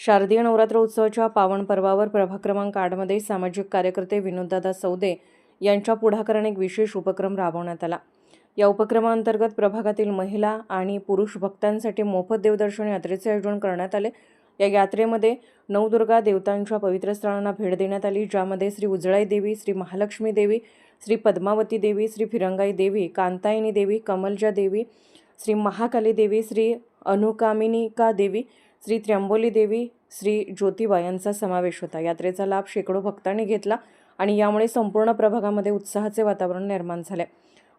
शारदीय नवरात्र उत्सवाच्या पावन पर्वावर प्रभाग क्रमांक आठमध्ये सामाजिक कार्यकर्ते विनोददादा सौदे यांच्या पुढाकाराने एक विशेष उपक्रम राबवण्यात आला. या उपक्रमाअंतर्गत प्रभागातील महिला आणि पुरुष भक्तांसाठी मोफत देवदर्शन यात्रेचे आयोजन करण्यात आले. या यात्रेमध्ये नवदुर्गा देवतांच्या पवित्र स्थळांना भेट देण्यात आली ज्यामध्ये श्री उजळाई देवी श्री महालक्ष्मी देवी श्री पद्मावती देवी श्री फिरंगाई देवी कांतायनी देवी कमलजा देवी श्री महाकाली देवी श्री अनुकामिनिका देवी श्री त्र्यंबोली देवी श्री ज्योतिबा यांचा समावेश होता. यात्रेचा लाभ शेकडो भक्तांनी घेतला आणि यामुळे संपूर्ण प्रभागामध्ये उत्साहाचे वातावरण निर्माण झाले.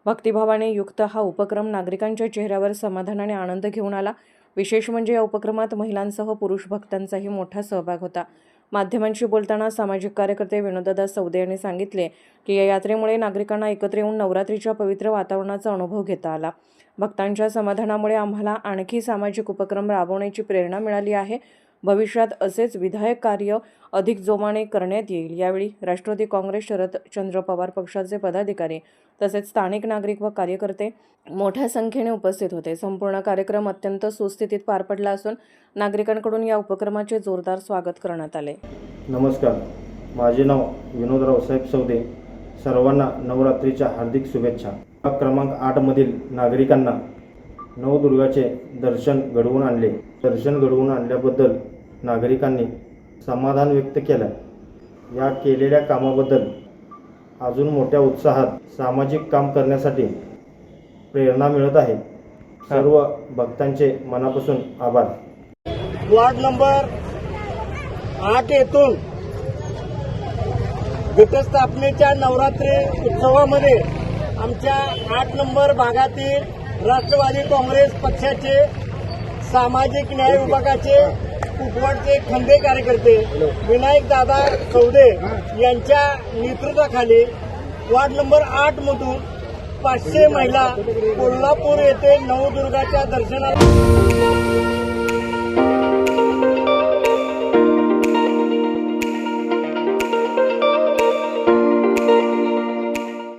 भक्तिभावाने युक्त हा उपक्रम नागरिकांच्या चेहऱ्यावर समाधान आणि आनंद घेऊन आला. विशेष म्हणजे या उपक्रमात महिलांसह पुरुष भक्तांचाही मोठा सहभाग होता. माध्यमांशी बोलताना सामाजिक कार्यकर्ते विनोददादा सौदे यांनी सांगितले की या यात्रेमुळे नागरिकांना एकत्र येऊन नवरात्रीच्या पवित्र वातावरणाचा अनुभव घेता आला. भक्तांच्या समाधानामुळे आम्हाला आणखी सामाजिक उपक्रम राबवण्याची प्रेरणा मिळाली आहे. भविष्यात असेच विधायक कार्य अधिक जोमाने करण्यात येईल. यावेळी राष्ट्रवादी काँग्रेस शरदचंद्र पवार पक्षाचे पदाधिकारी तसेच स्थानिक नागरिक व कार्यकर्ते मोठ्या संख्येने उपस्थित होते. संपूर्ण कार्यक्रम अत्यंत सुस्थितीत पार पडला असून नागरिकांकडून या उपक्रमाचे जोरदार स्वागत करण्यात आले. नमस्कार. माझे नाव विनोद रावसाहेब सौदे. सर्वांना नवरात्रीच्या हार्दिक शुभेच्छा. क्रमांक आठमधील नागरिकांना नवदुर्गाचे दर्शन घडवून आणले. दर्शन घडवून आणल्याबद्दल नागरिकांनी समाधान व्यक्त केलं. या केलेल्या कामाबद्दल अजून मोठ्या उत्साहात सामाजिक काम करण्यासाठी प्रेरणा मिळत आहे. सर्व भक्तांचे मनापासून आभार. वार्ड नंबर आठ येथून घटस्थापनेच्या नवरात्री उत्सवामध्ये आमच्या आठ नंबर भागातील राष्ट्रवादी काँग्रेस पक्षाचे सामाजिक न्याय विभागाचे कुपवाडचे खंदे कार्यकर्ते विनायक दादा चौधे यांच्या नेतृत्वाखाली वार्ड नंबर आठ मधून पाचशे महिला कोल्हापूर येथे नवदुर्गाच्या दर्शनाला